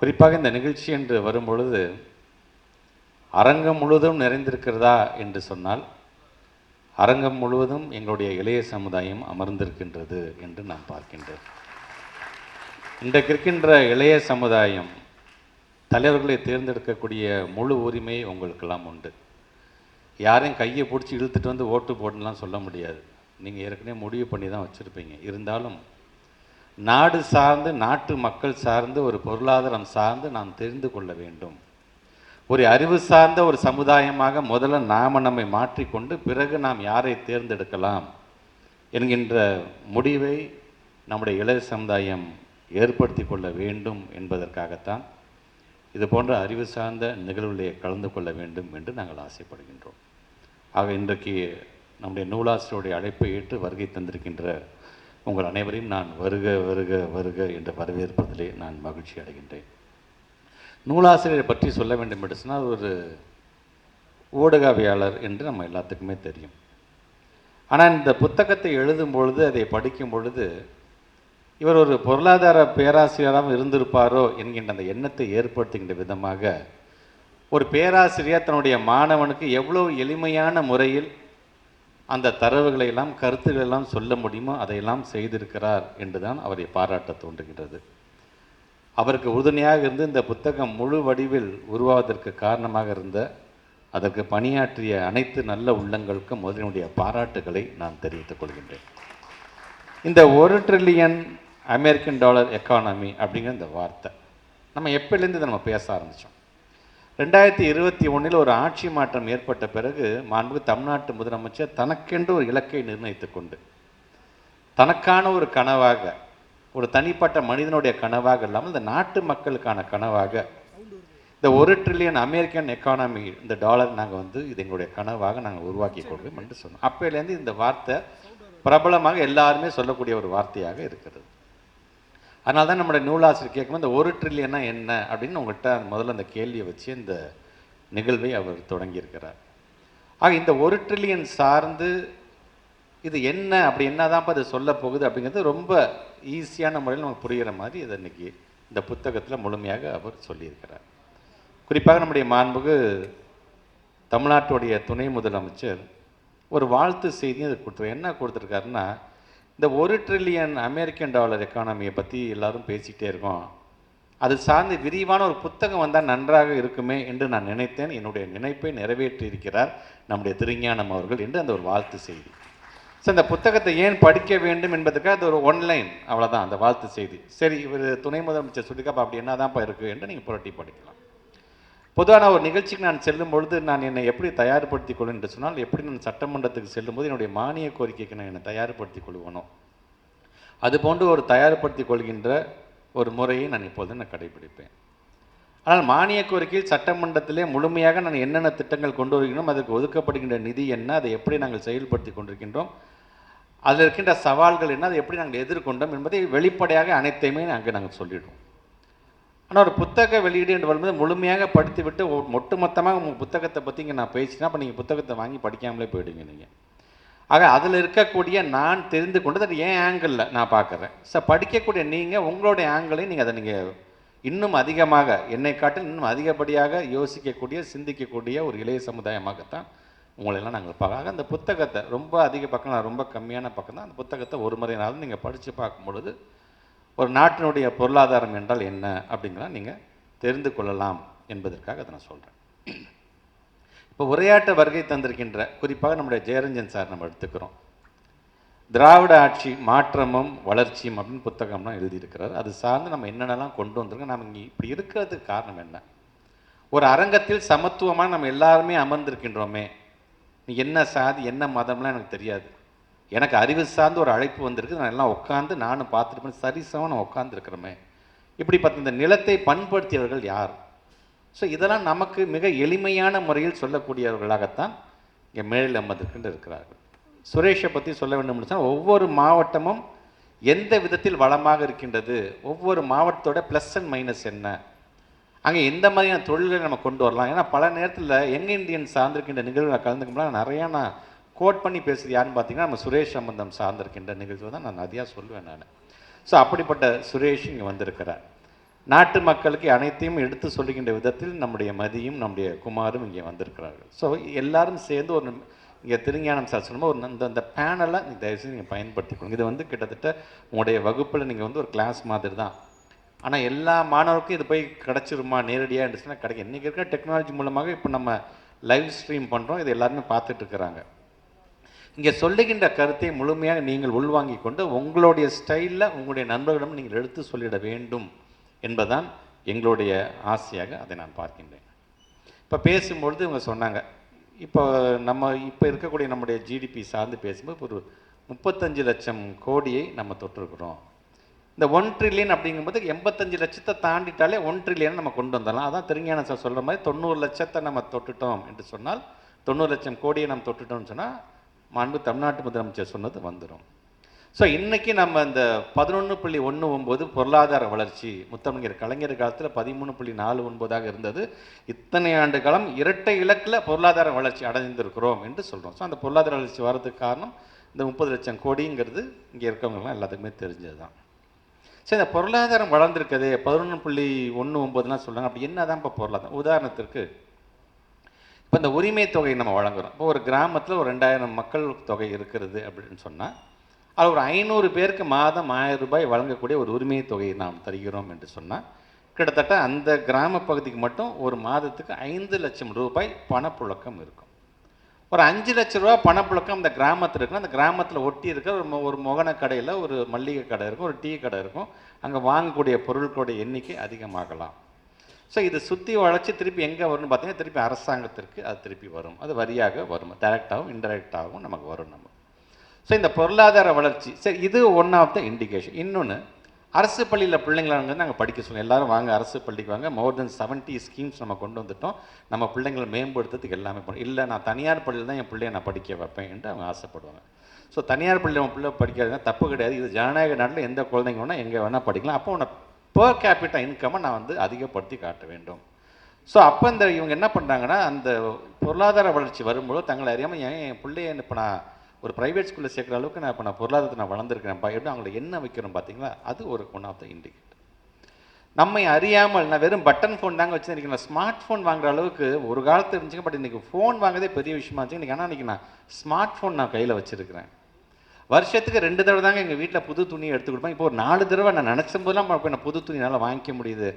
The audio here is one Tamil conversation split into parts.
குறிப்பாக இந்த நிகழ்ச்சி என்று வரும்பொழுது அரங்கம் முழுவதும் நிறைந்திருக்கிறதா என்று சொன்னால் அரங்கம் முழுவதும் எங்களுடைய இளைய சமுதாயம் அமர்ந்திருக்கின்றது என்று நான் பார்க்கின்றேன். இன்றைக்கு இருக்கின்ற இளைய சமுதாயம் தலைவர்களை தேர்ந்தெடுக்கக்கூடிய முழு உரிமை உங்களுக்கெல்லாம் உண்டு. யாரையும் கையை பிடிச்சி இழுத்துட்டு வந்து ஓட்டு போடணும்லாம் சொல்ல முடியாது. நீங்கள் ஏற்கனவே முடிவு பண்ணி தான் வச்சுருப்பீங்க. இருந்தாலும் நாடு சார்ந்து நாட்டு மக்கள் சார்ந்து ஒரு பொருளாதாரம் சார்ந்து நாம் தெரிந்து கொள்ள வேண்டும். ஒரு அறிவு சார்ந்த ஒரு சமுதாயமாக முதல்ல நாம் நம்மை மாற்றிக்கொண்டு பிறகு நாம் யாரை தேர்ந்தெடுக்கலாம் என்கின்ற முடிவை நம்முடைய இளைய சமுதாயம் ஏற்படுத்தி கொள்ள வேண்டும் என்பதற்காகத்தான் இது போன்ற அறிவு சார்ந்த நிகழ்வுகளை கலந்து கொள்ள வேண்டும் என்று நாங்கள் ஆசைப்படுகின்றோம். ஆக இன்றைக்கு நம்முடைய நூலாசிரியருடைய அழைப்பை ஏற்று வருகை தந்திருக்கின்ற உங்கள் அனைவரையும் நான் வருக வருக வருக என்று வரவேற்பதிலே நான் மகிழ்ச்சி அடைகின்றேன். நூலாசிரியரை பற்றி சொல்ல வேண்டும் என்று சொன்னால் ஒரு ஊடகவியாளர் என்று நம்ம எல்லாத்துக்குமே தெரியும். ஆனால் இந்த புத்தகத்தை எழுதும் பொழுது அதை படிக்கும் பொழுது இவர் ஒரு பொருளாதார பேராசிரியராகவும் இருந்திருப்பாரோ என்கின்ற அந்த எண்ணத்தை ஏற்படுத்துகின்ற விதமாக ஒரு பேராசிரியர் தன்னுடைய மாணவனுக்கு எவ்வளோ எளிமையான முறையில் அந்த தரவுகளை எல்லாம் கருத்துக்களை எல்லாம் சொல்ல முடியுமோ அதையெல்லாம் செய்திருக்கிறார் என்றுதான் அவரை பாராட்ட தோன்றுகின்றது அவருக்கு உறுதுணையாக இருந்து இந்த புத்தகம் முழு வடிவில் உருவாவதற்கு காரணமாக இருந்த அதற்கு பணியாற்றிய அனைத்து நல்ல உள்ளங்களுக்கும் முதலினுடைய பாராட்டுகளை நான் தெரிவித்துக் கொள்கின்றேன். இந்த ஒரு ட்ரில்லியன் அமெரிக்கன் டாலர் எக்கானமி அப்படிங்கிற இந்த வார்த்தை நம்ம எப்போலேருந்து இதை நம்ம பேச ஆரம்பித்தோம் ரெண்டாயிரத்தி இருபத்தி ஒன்றில் ஒரு ஆட்சி மாற்றம் ஏற்பட்ட பிறகு மாண்பு தமிழ்நாட்டு முதலமைச்சர் தனக்கென்று ஒரு இலக்கை நிர்ணயித்து கொண்டு தனக்கான ஒரு கனவாக ஒரு தனிப்பட்ட மனிதனுடைய கனவாக இல்லாமல் இந்த நாட்டு மக்களுக்கான கனவாக இந்த ஒரு ட்ரில்லியன் அமெரிக்கன் எக்கானமி இந்த டாலர் நாங்கள் வந்து இது எங்களுடைய கனவாக நாங்கள் உருவாக்கி கொள்வோம் என்று சொன்னோம். அப்போலேருந்து இந்த வார்த்தை பிரபலமாக எல்லாருமே சொல்லக்கூடிய ஒரு வார்த்தையாக இருக்கிறது. அதனால தான் நம்முடைய நூலாசிரியர் கேட்கும்போது இந்த ஒரு ட்ரில்லியனா என்ன? அப்படின்னு உங்கள்கிட்ட முதல்ல அந்த கேள்வியை வச்சு இந்த நிகழ்வை அவர் தொடங்கியிருக்கிறார். ஆக இந்த ஒரு ட்ரில்லியன் சார்ந்து இது என்ன? அப்படி என்னதான்ப்பா அது சொல்ல போகுது அப்படிங்கிறது ரொம்ப ஈஸியான முறையில் நமக்கு புரிகிற மாதிரி இதை இன்றைக்கி இந்த புத்தகத்தில் முழுமையாக அவர் சொல்லியிருக்கிறார். குறிப்பாக நம்முடைய மாண்புக்கு தமிழ்நாட்டுடைய துணை முதலமைச்சர் ஒரு வாழ்த்து செய்தியும் அது கொடுத்துரு என்ன கொடுத்துருக்காருன்னா இந்த ஒரு ட்ரில்லியன் அமெரிக்கன் டாலர் எக்கானமியை பற்றி எல்லாரும் பேசிக்கிட்டே இருக்கோம். அது சார்ந்து விரிவான ஒரு புத்தகம் வந்தால் நன்றாக இருக்குமே என்று நான் நினைத்தேன். என்னுடைய நினைப்பை நிறைவேற்றியிருக்கிறார் நம்முடைய திருஞானம் அவர்கள் என்று அந்த ஒரு வாழ்த்து செய்தி. ஸோ அந்த புத்தகத்தை ஏன் படிக்க வேண்டும் என்பதற்காக அது ஒரு ஒன்லைன் அவ்வளோதான் அந்த வாழ்த்து செய்தி. சரி இவர் துணை முதலமைச்சர் சுட்டிக்காப்பா அப்படி என்னதான்ப்பா இருக்குது என்று நீங்கள் புரட்டி படிக்கலாம். பொதுவான ஒரு நிகழ்ச்சிக்கு நான் செல்லும் பொழுது நான் என்னை எப்படி தயார்படுத்திக் கொள்வேன் என்று சொன்னால் எப்படி நான் சட்டமன்றத்துக்கு செல்லும்போது என்னுடைய மானிய கோரிக்கைக்கு நான் என்னை தயார்படுத்திக் கொள்வனோ? அது போன்று ஒரு தயார்படுத்திக் கொள்கின்ற ஒரு முறையை நான் இப்பொழுது நான் கடைபிடிப்பேன். ஆனால் மானிய கோரிக்கையில் சட்டமன்றத்திலே முழுமையாக நான் என்னென்ன திட்டங்கள் கொண்டு வருகிறோம் அதற்கு ஒதுக்கப்படுகின்ற நிதி என்ன அதை எப்படி நாங்கள் செயல்படுத்தி கொண்டிருக்கின்றோம் அதில் இருக்கின்ற சவால்கள் என்ன அதை எப்படி நாங்கள் எதிர்கொண்டோம் என்பதை வெளிப்படையாக அனைத்தையுமே அங்கே நாங்கள் சொல்லிடுவோம். ஆனால் ஒரு புத்தக வெளியீடு என்று வரும்போது முழுமையாக படித்து விட்டு ஒ- ஒட்டுமொத்தமாக உங்கள் புத்தகத்தை பற்றி இங்கே நான் பேசினா அப்போ நீங்கள் புத்தகத்தை வாங்கி படிக்காமலே போயிடுங்க நீங்கள் ஆக அதில் இருக்கக்கூடிய நான் தெரிந்து கொண்டது அது ஏன் ஆங்கிளில் நான் பார்க்குறேன். ஸோ படிக்கக்கூடிய நீங்கள் உங்களுடைய ஆங்கிளையும் நீங்கள் அதை நீங்கள் இன்னும் அதிகமாக என்னை காட்டில் இன்னும் அதிகப்படியாக யோசிக்கக்கூடிய சிந்திக்கக்கூடிய ஒரு இளைய சமுதாயமாகத்தான் உங்களெல்லாம் நாங்கள் பார்க்க அந்த புத்தகத்தை ரொம்ப அதிக பக்கம் நான் ரொம்ப கம்மியான பக்கம் தான் அந்த புத்தகத்தை ஒரு முறையினாலும் நீங்கள் படித்து பார்க்கும் பொழுது ஒரு நாட்டினுடைய பொருளாதாரம் என்றால் என்ன அப்படிங்கிறத நீங்கள் தெரிந்து கொள்ளலாம் என்பதற்காக அதை நான் சொல்கிறேன் இப்போ உரையாட்ட வருகை தந்திருக்கின்ற குறிப்பாக நம்முடைய ஜெயரஞ்சன் சார் நம்ம எடுத்துக்கிறோம். திராவிட ஆட்சி மாற்றமும் வளர்ச்சியும் அப்படின்னு புத்தகம்லாம் எழுதியிருக்கிறார். அது சார்ந்து நம்ம என்னென்னலாம் கொண்டு வந்திருக்கோம் நம்ம இங்கே இப்படி இருக்கிறதுக்கு காரணம் என்ன? ஒரு அரங்கத்தில் சமத்துவமாக நம்ம எல்லாருமே அமர்ந்திருக்கின்றோமே. நீ என்ன சாதி என்ன மதம்லாம் எனக்கு தெரியாது. எனக்கு அறிவு சார்ந்த ஒரு அழைப்பு வந்திருக்கு. நான் எல்லாம் உட்காந்து நானும் பார்த்துருப்பேன். சரிசமாக நான் உட்காந்துருக்கிறோமே இப்படி பார்த்து இந்த நிலத்தை பண்படுத்தியவர்கள் யார்? ஸோ இதெல்லாம் நமக்கு மிக எளிமையான முறையில் சொல்லக்கூடியவர்களாகத்தான் இங்கே மேலில் அமர்ந்திருக்கின்ற இருக்கிறார்கள். சுரேஷை பற்றி சொல்ல வேண்டும் சொன்னால் ஒவ்வொரு மாவட்டமும் எந்த விதத்தில் வளமாக இருக்கின்றது? ஒவ்வொரு மாவட்டத்தோட ப்ளஸ் அண்ட் மைனஸ் என்ன? அங்கே எந்த மாதிரியான தொழில்களை நம்ம கொண்டு வரலாம்? ஏன்னா பல நேரத்தில் யங் இந்தியன் சார்ந்திருக்கின்ற நிகழ்வுகளை கலந்துக்கும்போது நிறையா நான் கோட் பண்ணி பேசுறது யாருன்னு பார்த்தீங்கன்னா நம்ம சுரேஷ் சம்பந்தம் சார்ந்திருக்கின்ற நிகழ்ச்சி தான் நான் நிறையா சொல்லுவேன் நான். ஸோ அப்படிப்பட்ட சுரேஷ் இங்கே வந்திருக்கிறார். நாட்டு மக்களுக்கு அனைத்தையும் எடுத்து சொல்லுகின்ற விதத்தில் நம்முடைய மதியும் நம்முடைய குமாரும் இங்கே வந்திருக்கிறார்கள். ஸோ எல்லாரும் சேர்ந்து ஒரு இங்கே திருஞானம் சார் சொல்லும்போது ஒரு அந்த அந்த பேனலை நீங்கள் தயவுசெய்து நீங்கள் பயன்படுத்திக்கணும் இது வந்து கிட்டத்தட்ட உங்களுடைய வகுப்பில் நீங்கள் வந்து ஒரு கிளாஸ் மாதிரி தான். ஆனால் எல்லா மாணவருக்கும் இது போய் கிடச்சிருமா நேரடியாக இருந்துச்சுன்னா கிடைக்கும் இன்றைக்கி இருக்கிற டெக்னாலஜி மூலமாக இப்போ நம்ம லைவ் ஸ்ட்ரீம் பண்ணுறோம் இது எல்லாருமே பார்த்துட்டு இருக்கிறாங்க. இங்கே சொல்லுகின்ற கருத்தை முழுமையாக நீங்கள் உள்வாங்கி கொண்டு உங்களுடைய ஸ்டைலில் உங்களுடைய நண்பர்களிடம் நீங்கள் எடுத்து சொல்லிட வேண்டும் என்பதுதான் எங்களுடைய ஆசையாக அதை நான் பார்க்கின்றேன். இப்போ பேசும்பொழுது இவங்க சொன்னாங்க இப்போ நம்ம இப்போ இருக்கக்கூடிய நம்முடைய ஜிடிபி சார்ந்து பேசும்போது ஒரு முப்பத்தஞ்சு லட்சம் கோடியை நம்ம தொட்டிருக்கிறோம். இந்த ஒன் ட்ரில்லியன் அப்படிங்கும்போது எண்பத்தஞ்சு லட்சத்தை தாண்டிட்டாலே ஒன் ட்ரில்லியன் நம்ம கொண்டு வந்துடலாம். அதான் திருஞான சார் சொல்கிற மாதிரி தொண்ணூறு லட்சத்தை நம்ம தொட்டுட்டோம் என்று சொன்னால் தொண்ணூறு லட்சம் கோடியை நம்ம தொட்டுட்டோம்னு சொன்னால் மாண்பு தமிழ்நாட்டு முதலமைச்சர் சொன்னது வந்துடும் ஸோ இன்றைக்கி நம்ம இந்த பதினொன்று புள்ளி ஒன்று ஒம்பது பொருளாதார வளர்ச்சி முத்தமிழர் கலைஞர் காலத்தில் பதிமூணு புள்ளி நாலு ஒன்பதாக இருந்தது. இத்தனை ஆண்டு காலம் இரட்டை இலக்கில் பொருளாதார வளர்ச்சி அடைந்திருக்கிறோம் என்று சொல்கிறோம் ஸோ அந்த பொருளாதார வளர்ச்சி வர்றதுக்கு காரணம் இந்த முப்பது லட்சம் கோடிங்கிறது இங்கே இருக்கவங்கலாம் எல்லாத்துக்குமே தெரிஞ்சது தான் சரி இந்த பொருளாதாரம் வளர்ந்துருக்குது பதினொன்று புள்ளி ஒன்று ஒம்பதுலாம் சொல்கிறாங்க அப்படி என்ன தான் இப்போ பொருளாதாரம்? உதாரணத்திற்கு இப்போ இந்த உரிமை தொகையை நம்ம வழங்குகிறோம் இப்போ ஒரு கிராமத்தில் ஒரு ரெண்டாயிரம் மக்கள் தொகை இருக்கிறது அப்படின்னு சொன்னால் அது ஒரு ஐநூறு பேருக்கு மாதம் ஆயிரம் ரூபாய் வழங்கக்கூடிய ஒரு உரிமை தொகையை நாம் தருகிறோம் என்று சொன்னால் கிட்டத்தட்ட அந்த கிராம பகுதிக்கு மட்டும் ஒரு மாதத்துக்கு ஐந்து லட்சம் ரூபாய் பணப்புழக்கம் இருக்கும். ஒரு அஞ்சு லட்ச ரூபா பணப்புழக்கம் அந்த கிராமத்தில் இருக்குன்னா அந்த கிராமத்தில் ஒட்டி இருக்கிற ஒரு மொ- ஒரு மொகன கடையில் ஒரு மல்லிகை கடை இருக்கும் ஒரு டீ கடை இருக்கும். அங்கே வாங்கக்கூடிய பொருட்களுடைய எண்ணிக்கை அதிகமாகலாம். ஸோ இது சுற்றி வளைச்சி திருப்பி எங்கே வரும்னு பார்த்தீங்கன்னா திருப்பி அரசாங்கத்திற்கு அது திருப்பி வரும். அது வரியாக வரும். டைரெக்டாகவும் இன்டெரக்டாகவும் நமக்கு வரும் நம்ம. ஸோ இந்த பொருளாதார வளர்ச்சி சரி இது ஒன் ஆஃப் த இண்டிகேஷன் இன்னொன்று அரசு பள்ளியில் பிள்ளைங்களை வந்து நாங்கள் படிக்க சொல்லுவோம். எல்லாரும் வாங்க அரசு பள்ளிக்கு வாங்க. மோர் தென் 70 ஸ்கீம்ஸ் நம்ம கொண்டு வந்துட்டோம். நம்ம பிள்ளைங்களை மேம்படுத்துறதுக்கு எல்லாமே பண்ணும். இல்லை நான் தனியார் பள்ளியில் தான் என் பிள்ளைய நான் படிக்க வைப்பேன் என்று அவங்க ஆசைப்படுவாங்க. ஸோ தனியார் பள்ளியில் உன் பிள்ளை படிக்கிறதுனா தப்பு கிடையாது. இது ஜனநாயக நாட்டில் எந்த குழந்தைங்க வேணால் எங்கே வேணால் படிக்கலாம். அப்போ உன்னை பேர் capita இன்கம்மை நான் வந்து அதிகப்படுத்தி காட்ட வேண்டும். ஸோ அப்போ இந்த இவங்க என்ன பண்ணுறாங்கன்னா அந்த பொருளாதார வளர்ச்சி வரும்போது தங்களை அறியாமல் ஏன் என் பிள்ளைய இப்போ நான் ஒரு ப்ரைவேட் ஸ்கூலில் சேர்க்குற அளவுக்கு நான் இப்போ நான் பொருளாதாரத்தை நான் வளர்ந்துருக்கிறேன்ப்பா எப்படி அவங்கள என்ன வைக்கிறோம் பார்த்தீங்களா அது ஒரு ஒன் ஆஃப் த இண்டிகேட்டர் நம்மை அறியாமல் நான் வெறும் பட்டன் ஃபோன் தாங்க வச்சுருக்கேன் நான் ஸ்மார்ட் ஃபோன் வாங்குற அளவுக்கு ஒரு காலத்து இருந்துச்சுங்க பட் இன்றைக்கி ஃபோன் வாங்குறதே பெரிய விஷயமா இருந்துச்சு. இன்றைக்கி ஆனால் இன்றைக்கி நான் ஸ்மார்ட் ஃபோன் நான் கையில் வச்சுருக்கிறேன். வருஷத்துக்கு ரெண்டு தடவை தாங்க எங்கள் வீட்டில் புது துணி எடுத்து கொடுப்பேன். இப்போ ஒரு நாலு தடவை நான் நினச்சும் போதெல்லாம் இப்போ நான் புது துணி என்னால் வாங்கிக்க முடியுது.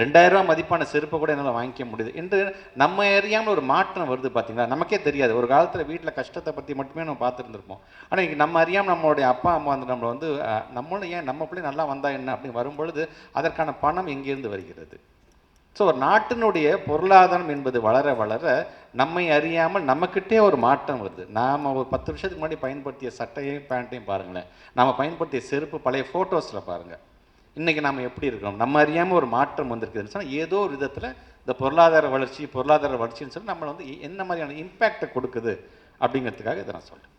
ரெண்டாயிரம் மதிப்பான செருப்பை கூட என்னால் வாங்கிக்க முடியுது. என்று நம்ம அறியாமல் ஒரு மாற்றம் வருது பார்த்தீங்களா நமக்கே தெரியாது. ஒரு காலத்தில் வீட்டில் கஷ்டத்தை பற்றி மட்டுமே நம்ம பார்த்துருந்துருப்போம். ஆனால் இன்றைக்கி நம்ம அறியாமல் நம்மளுடைய அப்பா அம்மா வந்து நம்மளை வந்து நம்மளும் ஏன் நம்ம பிள்ளை நல்லா வந்தா என்ன அப்படின்னு வரும்பொழுது அதற்கான பணம் எங்கேருந்து வருகிறது? ஸோ ஒரு நாட்டினுடைய பொருளாதாரம் என்பது வளர வளர நம்மை அறியாமல் நம்மக்கிட்டே ஒரு மாற்றம் வருது. நாம் ஒரு பத்து வருஷத்துக்கு முன்னாடி பயன்படுத்திய சட்டையும் பேண்ட்டையும் பாருங்களேன். நாம் பயன்படுத்திய செருப்பு பழைய ஃபோட்டோஸில் பாருங்கள் இன்றைக்கி நாம் எப்படி இருக்கிறோம் நம்ம அறியாமல் ஒரு மாற்றம் வந்திருக்குதுன்னு சொன்னால் ஏதோ ஒரு விதத்தில் இந்த பொருளாதார வளர்ச்சி பொருளாதார வளர்ச்சின்னு சொல்லி நம்மளை வந்து என்ன மாதிரியான இம்பேக்டை கொடுக்குது அப்படிங்கிறதுக்காக இதை நான் சொல்கிறேன்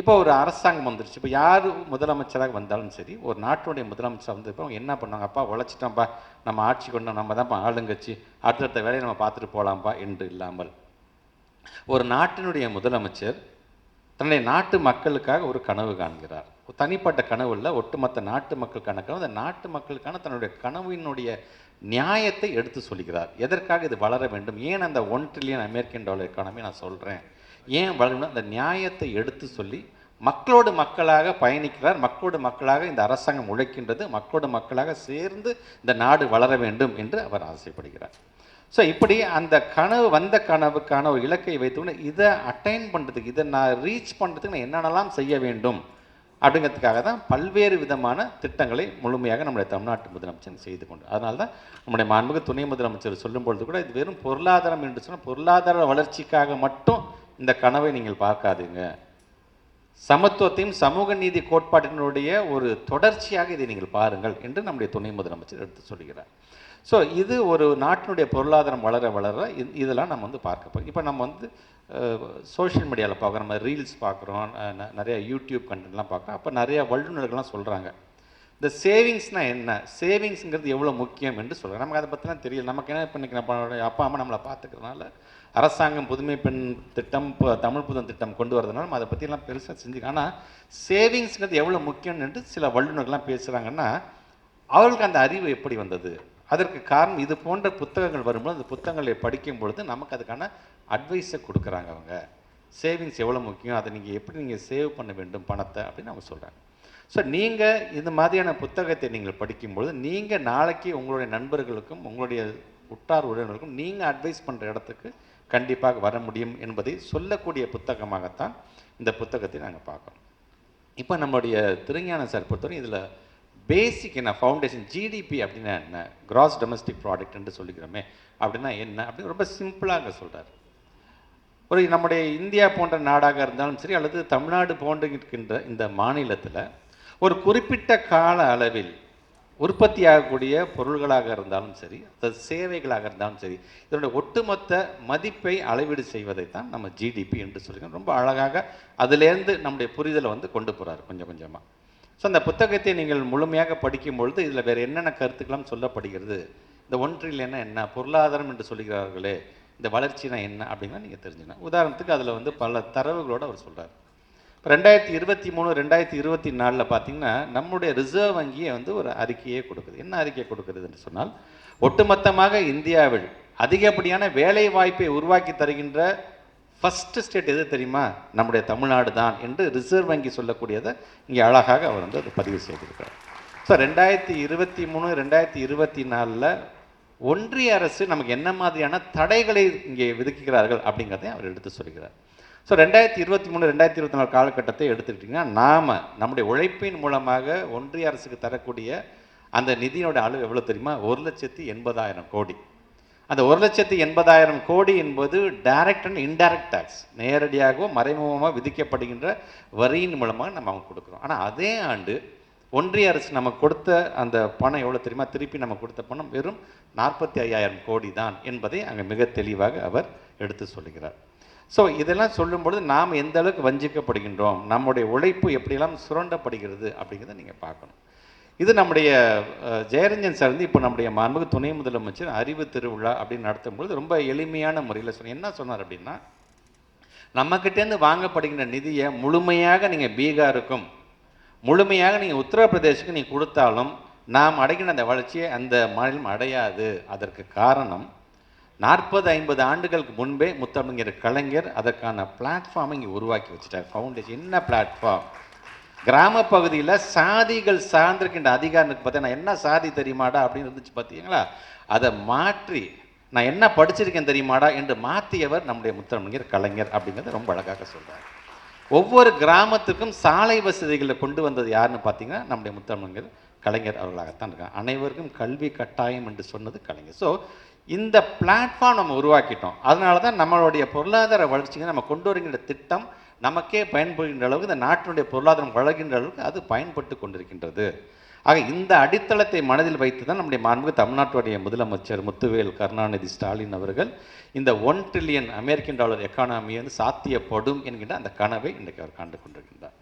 இப்போ ஒரு அரசாங்கம் வந்துருச்சு. இப்போ யார் முதலமைச்சராக வந்தாலும் சரி ஒரு நாட்டுடைய முதலமைச்சர் வந்து இப்போ அவங்க என்ன பண்ணுவாங்க? அப்பா உழைச்சிட்டோம்ப்பா நம்ம ஆட்சி கொண்டோம் நம்ம தான்ப்பா ஆளுங்கட்சி அடுத்தடுத்த வேலையை நம்ம பார்த்துட்டு போகலாம்ப்பா என்று இல்லாமல் ஒரு நாட்டினுடைய முதலமைச்சர் தன்னுடைய நாட்டு மக்களுக்காக ஒரு கனவு காண்கிறார். தனிப்பட்ட கனவு இல்லை ஒட்டுமொத்த நாட்டு மக்களுக்கான கனவு. அந்த நாட்டு மக்களுக்கான தன்னுடைய கனவினுடைய நியாயத்தை எடுத்து சொல்கிறார். எதற்காக இது வளர வேண்டும்? ஏன் அந்த one trillion American dollar economy நான் சொல்கிறேன் ஏன் வளரணும் அந்த நியாயத்தை எடுத்து சொல்லி மக்களோடு மக்களாக பயணிக்கிறார் மக்களோடு மக்களாக இந்த அரசாங்கம் உழைக்கின்றது மக்களோடு மக்களாக சேர்ந்து இந்த நாடு வளர வேண்டும் என்று அவர் ஆசைப்படுகிறார். ஸோ இப்படி அந்த கனவு வந்த கனவுக்கான ஒரு இலக்கை வைத்துக்கொண்டு இதை அட்டைன் பண்ணுறதுக்கு இதை நான் ரீச் பண்ணுறதுக்கு நான் என்னென்னலாம் செய்ய வேண்டும்? அப்படிங்கிறதுக்காக தான் பல்வேறு விதமான திட்டங்களை முழுமையாக நம்முடைய தமிழ்நாட்டு முதலமைச்சர் செய்து கொண்டு அதனால தான் நம்முடைய மாண்புக துணை முதலமைச்சர் சொல்லும் பொழுது கூட இது வெறும் பொருளாதாரம் என்று சொன்னால் பொருளாதார வளர்ச்சிக்காக மட்டும் இந்த கனவை நீங்கள் பார்க்காதீங்க. சமத்துவத்தையும் சமூக நீதி கோட்பாட்டினுடைய ஒரு தொடர்ச்சியாக இதை நீங்கள் பாருங்கள் என்று நம்முடைய துணை முதலமைச்சர் எடுத்து சொல்கிறார். ஸோ இது ஒரு நாட்டினுடைய பொருளாதாரம் வளர வளர இது- இதெல்லாம் நம்ம வந்து பார்க்க போகிறோம் இப்போ நம்ம வந்து சோஷியல் மீடியாவில் பார்க்குறோம். நம்ம ரீல்ஸ் பார்க்குறோம். நிறையா யூடியூப் கண்டென்ட்லாம் பார்க்குறோம். அப்போ நிறையா வல்லுநர்கள்லாம் சொல்கிறாங்க இந்த சேவிங்ஸ்னால் என்ன? சேவிங்ஸுங்கிறது எவ்வளோ முக்கியம் என்று சொல்கிறாங்க நமக்கு அதை பற்றிலாம் தெரியல. நமக்கு என்ன பண்ணிக்கிறோம் அப்பா அம்மா நம்மளை பார்த்துக்கிறதுனால அரசாங்கம் புதுமை பெண் திட்டம் இப்போ தமிழ் புதன் திட்டம் கொண்டு வரதுனால நம்ம அதை பற்றிலாம் பெருசாக செஞ்சு ஆனால் சேவிங்ஸ்ங்கிறது எவ்வளோ முக்கியம் என்று சில வல்லுநர்கள்லாம் பேசுகிறாங்கன்னா அவர்களுக்கு அந்த அறிவு எப்படி வந்தது? அதற்கு காரணம் இது போன்ற புத்தகங்கள் வரும்போது அந்த புத்தகங்களை படிக்கும் பொழுது நமக்கு அதுக்கான அட்வைஸை கொடுக்குறாங்க அவங்க. சேவிங்ஸ் எவ்வளோ முக்கியம் அதை நீங்கள் எப்படி நீங்கள் சேவ் பண்ண வேண்டும் பணத்தை அப்படின்னு அவங்க சொல்கிறாங்க ஸோ நீங்கள் இந்த மாதிரியான புத்தகத்தை நீங்கள் படிக்கும்பொழுது நீங்கள் நாளைக்கு உங்களுடைய நண்பர்களுக்கும் உங்களுடைய உற்றார் உறவினர்களுக்கும் நீங்கள் அட்வைஸ் பண்ணுற இடத்துக்கு கண்டிப்பாக வர முடியும் என்பதை சொல்லக்கூடிய புத்தகமாகத்தான் இந்த புத்தகத்தை நாங்கள் பார்க்குறோம். இப்போ நம்மளுடைய திருஞான சார் பொறுத்தவரை இதில் பேசிக் என்ன ஃபவுண்டேஷன் ஜிடிபி அப்படின்னா என்ன கிராஸ் டொமஸ்டிக் ப்ராடக்ட் என்று சொல்லிக்கிறோமே அப்படின்னா என்ன அப்படின்னு ரொம்ப சிம்பிளாக சொல்கிறார் ஒரு நம்முடைய இந்தியா போன்ற நாடாக இருந்தாலும் சரி அல்லது தமிழ்நாடு போன்று இருக்கின்ற இந்த மாநிலத்தில் ஒரு குறிப்பிட்ட கால அளவில் உற்பத்தியாகக்கூடிய பொருள்களாக இருந்தாலும் சரி அது சேவைகளாக இருந்தாலும் சரி இதனுடைய ஒட்டுமொத்த மதிப்பை அளவீடு செய்வதைத்தான் நம்ம ஜிடிபி என்று சொல்லிக்கிறோம் ரொம்ப அழகாக அதுலேருந்து நம்முடைய புரிதலை வந்து கொண்டு போகிறார் கொஞ்சம் கொஞ்சமாக ஸோ அந்த புத்தகத்தை நீங்கள் முழுமையாக படிக்கும் பொழுது இதில் வேறு என்னென்ன கருத்துக்கெல்லாம் சொல்லப்படுகிறது? இந்த ஒன்றில் என்ன என்ன பொருளாதாரம் என்று சொல்கிறார்களே இந்த வளர்ச்சினா என்ன அப்படின்னா நீங்கள் தெரிஞ்சுக்கணும். உதாரணத்துக்கு அதில் வந்து பல தரவுகளோடு அவர் சொல்கிறார் ரெண்டாயிரத்தி இருபத்தி மூணு ரெண்டாயிரத்தி இருபத்தி நாலில் பார்த்தீங்கன்னா நம்முடைய ரிசர்வ் வங்கியை வந்து ஒரு அறிக்கையே கொடுக்குது. என்ன அறிக்கை கொடுக்குறது என்று சொன்னால் ஒட்டுமொத்தமாக இந்தியாவில் அதிகப்படியான வேலை வாய்ப்பை உருவாக்கி தருகின்ற ஃபஸ்ட்டு ஸ்டேட் எது தெரியுமா? நம்முடைய தமிழ்நாடு தான் என்று ரிசர்வ் வங்கி சொல்லக்கூடியதை இங்கே அழகாக அவர் வந்து அதை பதிவு செய்திருக்கார் ஸோ ரெண்டாயிரத்தி இருபத்தி மூணு ரெண்டாயிரத்தி இருபத்தி நாலில் ஒன்றிய அரசு நமக்கு என்ன மாதிரியான தடைகளை இங்கே விதிக்கிறார்கள் அப்படிங்கிறதையும் அவர் எடுத்து சொல்கிறார். ஸோ ரெண்டாயிரத்தி இருபத்தி மூணு ரெண்டாயிரத்தி இருபத்தி நாலு காலகட்டத்தை எடுத்துக்கிட்டிங்கன்னா நாம் நம்முடைய உழைப்பின் மூலமாக ஒன்றிய அரசுக்கு தரக்கூடிய அந்த நிதியோட அளவு எவ்வளோ தெரியுமா? ஒரு லட்சத்தி எண்பதாயிரம் கோடி. அந்த ஒரு லட்சத்தி எண்பதாயிரம் கோடி என்பது டைரக்ட் அண்ட் இன்டைரக்ட் டேக்ஸ் நேரடியாகவும் மறைமுகமாக விதிக்கப்படுகின்ற வரியின் மூலமாக நம்ம அவங்க கொடுக்குறோம். ஆனால் அதே ஆண்டு ஒன்றிய அரசு நமக்கு கொடுத்த அந்த பணம் எவ்வளோ தெரியுமா? திருப்பி நம்ம கொடுத்த பணம் வெறும் நாற்பத்தி ஐயாயிரம் கோடி தான் என்பதை அங்கே மிக தெளிவாக அவர் எடுத்து சொல்லுகிறார். ஸோ இதெல்லாம் சொல்லும்பொழுது நாம் எந்த அளவுக்கு வஞ்சிக்கப்படுகின்றோம் நம்முடைய உழைப்பு எப்படியெல்லாம் சுரண்டப்படுகிறது அப்படிங்கிறத நீங்கள் பார்க்கணும். இது நம்முடைய ஜெயரஞ்சன் சார் வந்து இப்போ நம்முடைய மாண்புக்கு துணை முதலமைச்சர் அறிவு திருவிழா அப்படின்னு நடத்தும்பொழுது ரொம்ப எளிமையான முறையில் சொன்ன என்ன சொன்னார் அப்படின்னா நம்மக்கிட்டேருந்து வாங்கப்படுகின்ற நிதியை முழுமையாக நீங்கள் பீகாருக்கும் முழுமையாக நீங்கள் உத்தரப்பிரதேசுக்கு நீங்கள் கொடுத்தாலும் நாம் அடைகின்ற அந்த வளர்ச்சியை அந்த மாநிலம் அடையாது. அதற்கு காரணம் நாற்பது ஐம்பது ஆண்டுகளுக்கு முன்பே முத்தமிழர் கலைஞர் அதற்கான பிளாட்ஃபார்மை இங்கே உருவாக்கி வச்சுட்டார். ஃபவுண்டேஷன் என்ன பிளாட்ஃபார்ம் கிராம பகுதியில் சாதிகள் சார்ந்திருக்கின்ற அதிகாரத்துக்கு பார்த்தீங்கன்னா என்ன சாதி தெரியுமாடா அப்படின்னு இருந்துச்சு பார்த்தீங்களா அதை மாற்றி நான் என்ன படிச்சிருக்கேன் தெரியுமாடா என்று மாற்றியவர் நம்முடைய முத்தமிழர் கலைஞர் அப்படிங்கிறத ரொம்ப அழகாக சொல்கிறார் ஒவ்வொரு கிராமத்துக்கும் சாலை வசதிகளை கொண்டு வந்தது யாருன்னு பார்த்தீங்கன்னா நம்முடைய முத்தமிழர் கலைஞர் அவர்களாகத்தான் இருக்காங்க. அனைவருக்கும் கல்வி கட்டாயம் என்று சொன்னது கலைஞர். ஸோ இந்த பிளாட்ஃபார்ம் நம்ம உருவாக்கிட்டோம். அதனால தான் நம்மளுடைய பொருளாதார வளர்ச்சிக்கு நம்ம கொண்டு வருகின்ற திட்டம் நமக்கே பயன்படுகின்ற அளவுக்கு இந்த நாட்டினுடைய பொருளாதாரம் வளர்கின்ற அளவுக்கு அது பயன்பட்டு கொண்டிருக்கின்றது. ஆக இந்த அடித்தளத்தை மனதில் வைத்து தான் நம்முடைய மாண்பு தமிழ்நாட்டுடைய முதலமைச்சர் முத்துவேல் கருணாநிதி ஸ்டாலின் அவர்கள் இந்த one trillion American dollar economy வந்து சாத்தியப்படும் என்கின்ற அந்த கனவை இன்றைக்கு அவர் கண்டு கொண்டிருக்கின்றார்.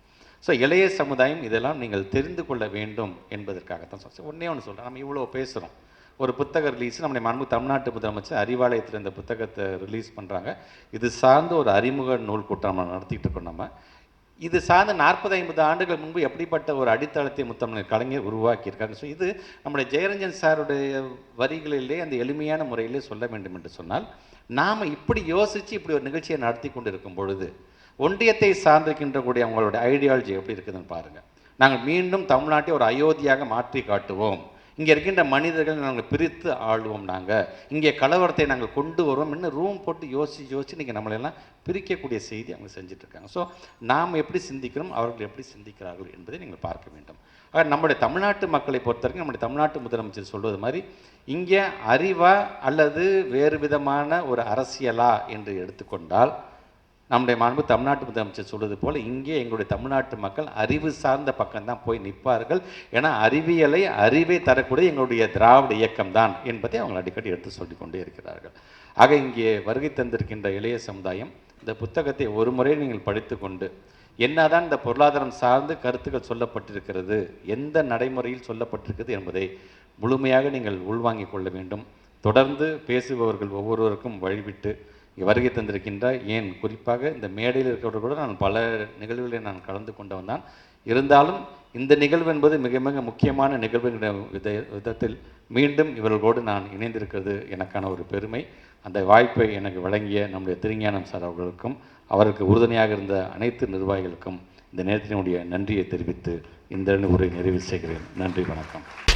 ஸோ இளைய சமுதாயம் இதெல்லாம் நீங்கள் தெரிந்து கொள்ள வேண்டும் என்பதற்காகத்தான் சொல்ல ஒன்றே ஒன்று சொல்கிறேன் நம்ம இவ்வளோ பேசுகிறோம் ஒரு புத்தக ரிலீஸ் நம்முடைய மண்பு தமிழ்நாட்டு முதலமைச்சர் அறிவாலயத்தில் இந்த புத்தகத்தை ரிலீஸ் பண்ணுறாங்க இது சார்ந்த ஒரு அறிமுக நூல் கூட்டம் நம்ம நடத்திட்டு இருக்கோம் நம்ம. இது சார்ந்த நாற்பது ஐம்பது ஆண்டுகள் முன்பு எப்படிப்பட்ட ஒரு அடித்தளத்தை முத்தமிழர் கலைஞர் உருவாக்கியிருக்காங்க. ஸோ இது நம்முடைய ஜெயரஞ்சன் சாருடைய வரிகளிலே அந்த எளிமையான முறையிலே சொல்ல வேண்டும் என்று சொன்னால் நாம் இப்படி யோசித்து இப்படி ஒரு நிகழ்ச்சியை நடத்தி கொண்டு இருக்கும் பொழுது ஒன்றியத்தை சார்ந்திருக்கின்ற கூடிய அவங்களோட ஐடியாலஜி எப்படி இருக்குதுன்னு பாருங்கள் நாங்கள் மீண்டும் தமிழ்நாட்டை ஒரு அயோத்தியாக மாற்றி காட்டுவோம். இங்கே இருக்கின்ற மனிதர்கள் நாங்கள் பிரித்து ஆளுவோம் நாங்கள் இங்கே கலவரத்தை நாங்கள் கொண்டு வருவோம் இன்னும் ரூம் போட்டு யோசிச்சு யோசிச்சு நீங்கள் நம்மளெல்லாம் பிரிக்கக்கூடிய செய்தி அவங்க செஞ்சிட்ருக்காங்க ஸோ நாம் எப்படி சிந்திக்கிறோம் அவர்கள் எப்படி சிந்திக்கிறார்கள் என்பதை நீங்கள் பார்க்க வேண்டும். ஆக நம்முடைய தமிழ்நாட்டு மக்களை பொறுத்தவரைக்கும் நம்முடைய தமிழ்நாட்டு முதலமைச்சர் சொல்வது மாதிரி இங்கே அறிவா அல்லது வேறு விதமான ஒரு அரசியலா என்று எடுத்துக்கொண்டால் நம்முடைய மாண்பு தமிழ்நாட்டு முதலமைச்சர் சொல்வது போல் இங்கே எங்களுடைய தமிழ்நாட்டு மக்கள் அறிவு சார்ந்த பக்கம்தான் போய் நிற்பார்கள். ஏன்னா அறிவியலை அறிவை தரக்கூடிய எங்களுடைய திராவிட இயக்கம் தான் என்பதை அவங்க அடிக்கடி எடுத்து சொல்லிக்கொண்டே இருக்கிறார்கள். ஆக இங்கே வருகை தந்திருக்கின்ற இளைய சமுதாயம் இந்த புத்தகத்தை ஒரு முறை நீங்கள் படித்து கொண்டு என்னதான் இந்த பொருளாதாரம் சார்ந்து கருத்துக்கள் சொல்லப்பட்டிருக்கிறது எந்த நடைமுறையில் சொல்லப்பட்டிருக்கிறது என்பதை முழுமையாக நீங்கள் உள்வாங்கிக் கொள்ள வேண்டும். தொடர்ந்து பேசுபவர்கள் ஒவ்வொருவருக்கும் வழிவிட்டு வருகை தந்திருக்கின்ற ஏன்? குறிப்பாக இந்த மேடையில் இருக்கிறவர்கள் கூட நான் பல நிகழ்வுகளில் நான் கலந்து கொண்டவன் தான். இருந்தாலும் இந்த நிகழ்வு என்பது மிக மிக முக்கியமான நிகழ்வுங்கிற வித விதத்தில் மீண்டும் இவர்களோடு நான் இணைந்திருக்கிறது எனக்கான ஒரு பெருமை. அந்த வாய்ப்பை எனக்கு வழங்கிய நம்முடைய திருஞானம் சார் அவர்களுக்கும் அவருக்கு உறுதுணையாக இருந்த அனைத்து நிர்வாகிகளுக்கும் இந்த நேரத்தினுடைய நன்றியை தெரிவித்து இந்த உரை நிறைவு செய்கிறேன். நன்றி வணக்கம்.